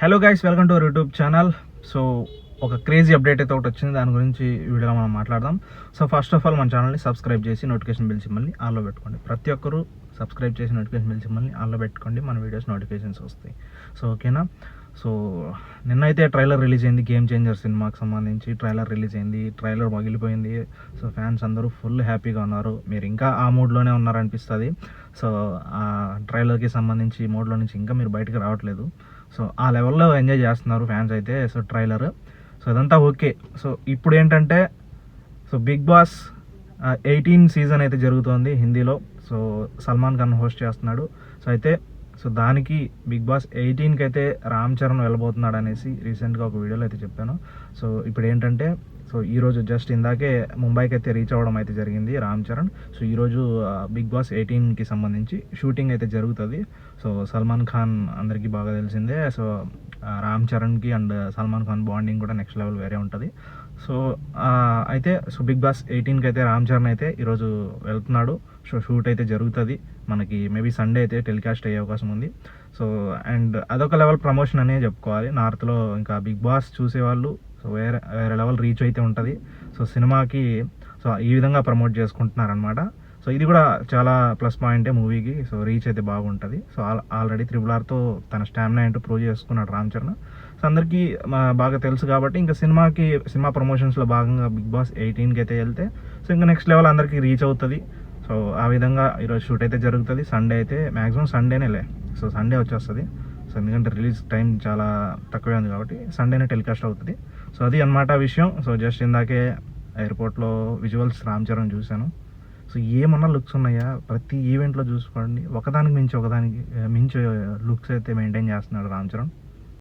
Hello guys welcome to our YouTube channel so ఒక crazy update అయితే ఒకటి వచ్చింది. దాని గురించి వీడియోలో మనం మాట్లాడదాం. సో ఫస్ట్ ఆఫ్ ఆల్ మన ఛానల్ని సబ్స్క్రైబ్ చేసి నోటిఫికేషన్ బిల్ సిమ్మల్ని ఆన్లో పెట్టుకోండి. ప్రతి ఒక్కరూ సబ్స్క్రైబ్ చేసి నోటిఫికేషన్ బిల్ సిమ్మల్ని ఆన్లో పెట్టుకోండి. మన వీడియోస్ నోటిఫికేషన్స్ వస్తాయి. సో ఓకేనా సో నిన్నైతే ట్రైలర్ రిలీజ్ అయింది. గేమ్ చేంజర్ సినిమాకి సంబంధించి ట్రైలర్ రిలీజ్ అయింది. ట్రైలర్ పగిలిపోయింది సో ఫ్యాన్స్ అందరూ ఫుల్ హ్యాపీగా ఉన్నారు. మీరు ఇంకా ఆ మూడ్లోనే ఉన్నారనిపిస్తుంది. సో ఆ ట్రైలర్కి సంబంధించి మూడ్లో నుంచి ఇంకా మీరు బయటకు రావట్లేదు. సో ఆ లెవెల్లో ఎంజాయ్ చేస్తున్నారు ఫ్యాన్స్ అయితే. So trailer. సో ఇదంతా ఓకే. సో ఇప్పుడు ఏంటంటే so Bigg Boss eighteen season అయితే జరుగుతోంది హిందీలో. సో సల్మాన్ ఖాన్ హోస్ట్ చేస్తున్నాడు. సో అయితే సో దానికి బిగ్ బాస్ ఎయిటీన్కి అయితే రామ్ చరణ్ వెళ్ళబోతున్నాడు అనేసి రీసెంట్గా ఒక వీడియోలో అయితే చెప్పాను. సో ఇప్పుడు ఏంటంటే సో ఈరోజు జస్ట్ ఇందాకే ముంబైకి అయితే రీచ్ అవ్వడం అయితే జరిగింది రామ్ చరణ్. సో ఈరోజు బిగ్ బాస్ ఎయిటీన్కి సంబంధించి షూటింగ్ అయితే జరుగుతుంది. సో సల్మాన్ ఖాన్ అందరికీ బాగా తెలిసిందే. సో రామ్ చరణ్కి అండ్ సల్మాన్ ఖాన్ బాండింగ్ కూడా నెక్స్ట్ లెవెల్ వేరే ఉంటుంది. సో అయితే సో బిగ్ బాస్ ఎయిటీన్కి అయితే రామ్ చరణ్ అయితే ఈరోజు వెళ్తున్నాడు. సో షూట్ అయితే జరుగుతుంది. మనకి మేబీ సండే అయితే టెలికాస్ట్ అయ్యే అవకాశం ఉంది. సో అండ్ అదొక లెవెల్ ప్రమోషన్ అనే చెప్పుకోవాలి. నార్త్లో ఇంకా బిగ్ బాస్ చూసేవాళ్ళు సో వేరే వేరే లెవెల్ రీచ్ అయితే ఉంటుంది. సో సినిమాకి సో ఈ విధంగా ప్రమోట్ చేసుకుంటున్నారనమాట సో ఇది కూడా చాలా ప్లస్ పాయింటే మూవీకి. సో రీచ్ అయితే బాగుంటుంది. సో ఆల్ ఆల్రెడీ త్రిబుల్ ఆర్తో తన స్టామినా ఏంటో ప్రూవ్ చేసుకున్నాడు రామ్ చరణ్. సో అందరికీ బాగా తెలుసు కాబట్టి ఇంకా సినిమాకి సినిమా ప్రమోషన్స్లో భాగంగా బిగ్ బాస్ ఎయిటీన్కి అయితే వెళ్తే సో ఇంకా నెక్స్ట్ లెవెల్ అందరికీ రీచ్ అవుతుంది. సో ఆ విధంగా ఈరోజు షూట్ అయితే జరుగుతుంది. సండే అయితే మ్యాక్సిమం సండేనేలే సో సండే వచ్చేస్తుంది. సో ఎందుకంటే రిలీజ్ టైం చాలా తక్కువే ఉంది కాబట్టి సండేనే టెలికాస్ట్ అవుతుంది. సో అది అన్నమాట విషయం. సో జస్ట్ ఇందాకే ఎయిర్పోర్ట్లో విజువల్స్ రామ్ చరణ్ చూశాను. సో ఏమన్నా లుక్స్ ఉన్నాయా? ప్రతి ఈవెంట్లో చూసుకోండి. ఒకదానికి మించి ఒకదానికి మించి లుక్స్ అయితే మెయింటైన్ చేస్తున్నాడు రామ్ చరణ్.